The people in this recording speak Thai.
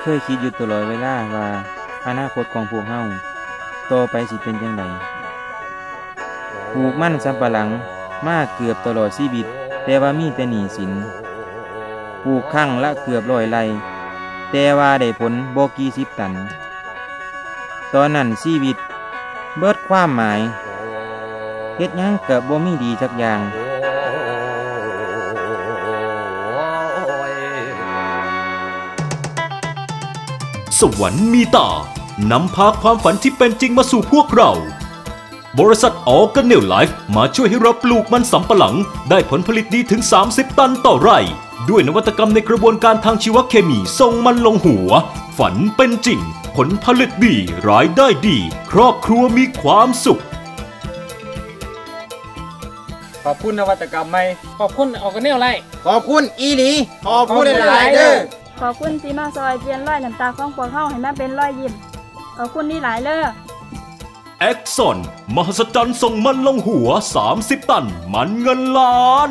เคยคิดอยู่ตลอดเวลาว่า อนาคตของพวกเฮาต่อไปสิเป็นจังไดปลูกมั่นสำปะหลังมาเกือบตลอดชีวิต แต่ว่ามีแต่หนี้สินปลูกครั้งละเกือบร้อยไร่แต่ว่าได้ผลบกี่สิบตัน ตอนนั้นชีวิต เบิดความหมายเฮ็ดยังก็บ่มีดีสักอย่าง สวรรค์มีตานำพาความฝันที่เป็นจริงมาสู่พวกเรา บริษัทออร์แกเนลไลฟ์มาช่วยให้เราปลูกมันสำปะหลัง ได้ผลผลิตดีถึง 30 ตันต่อไร่ ด้วยนวัตกรรมในกระบวนการทางชีวเคมีส่งมันลงหัว ฝันเป็นจริง ผลผลิตดีรายได้ดี ครอบครัวมีความสุข ขอบคุณนวัตกรรมใหม่ ขอบคุณออกกันแนวไร ขอบคุณอีหลีขอบคุณหลายๆเด้อ ขอบคุณที่มาซอยเปลี่ยนรอยน้ำตาของพวกเฮาให้มาเป็นรอยยิ้มขอบคุณนี่หลายเด้อแอคซอนมหัศจรรย์ส่งมันลงหัว 30 ตัน มันเงินล้าน